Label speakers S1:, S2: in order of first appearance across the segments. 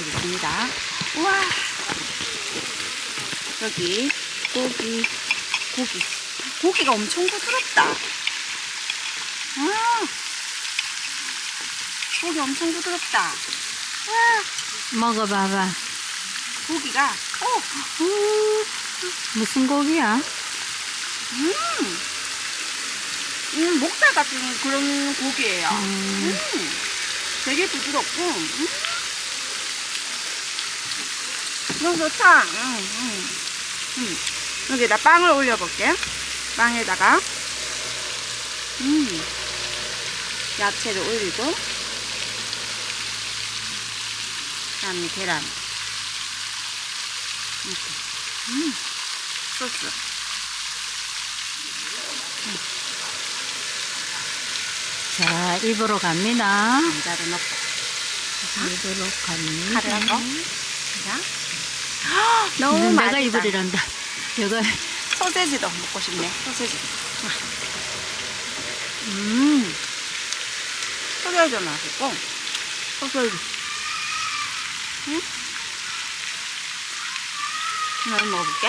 S1: 있습니다. 우와. 여기 고기, 고기. 고기가 엄청 부드럽다. 아, 고기 엄청 부드럽다. 와,
S2: 먹어봐봐.
S1: 고기가, 어,
S2: 우, 무슨 고기야?
S1: 음, 음, 목살 같은 그런 고기예요.
S2: 음,
S1: 음, 되게 부드럽고, 음. 너무 좋다. 음, 음, 음. 여기다 빵을 올려볼게. 빵에다가, 음, 야채를 올리고, 다음에 계란. 이렇게. 음, 소스.
S2: 자, 입으로 갑니다.
S1: 감자를 넣고,
S2: 입으로 갑니다.
S1: 거. 자. 너무
S2: 음, 내가
S1: 맛있다.
S2: 입으리란다. 이거,
S1: 소세지도 먹고 싶네. 소세지. 음. 소세지 맛있고. 소세지. 응? 이거 먹어볼게.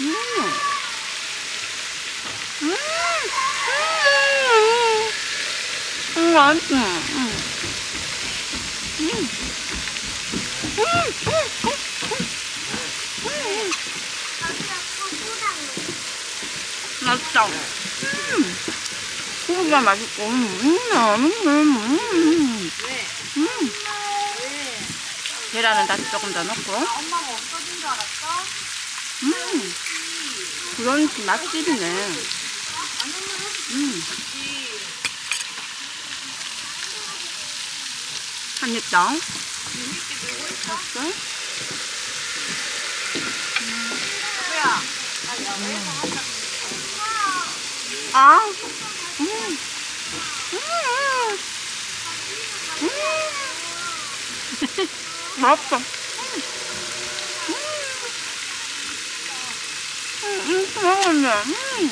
S1: 음. 음. 음. 음. 맛있어. 음. 음. 음. 음. 맛있다. 음. 고기가 맛있고, 음, 음, 음, 음, 음. 음. 계란은 다시 조금 더 넣고.
S3: 엄마가 없어진 줄 알았어?
S1: 음. 그런 맛집이네. 음. 한입 더. 맛있어?
S3: 뭐야?
S1: 아. 음. 음. 음. 맛있어. 음. 음, 음, 먹었네. 음.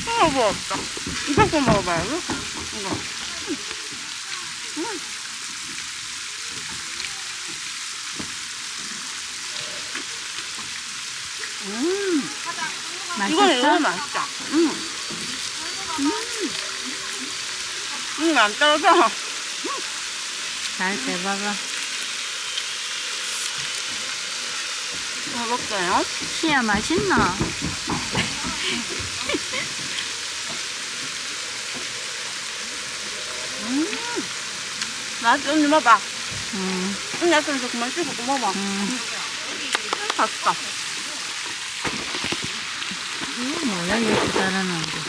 S1: 이거 먹었다. 이거 먹어봐요. 이거. 음. 음. 음. 이거는 너무
S2: 맛있어?
S1: 맛있다. 음. 음. 음, 안 떨어져.
S2: 잘 빼봐봐.
S1: 먹을게요.
S2: 시야 맛있나?
S1: 음. 맛있어, 언니 먹어봐.
S2: 음,
S1: 언니 나좀 그만 씹고 먹어봐.
S2: 음.
S1: 맛있다.
S2: 이거 뭐야, 이렇게 잘하는데.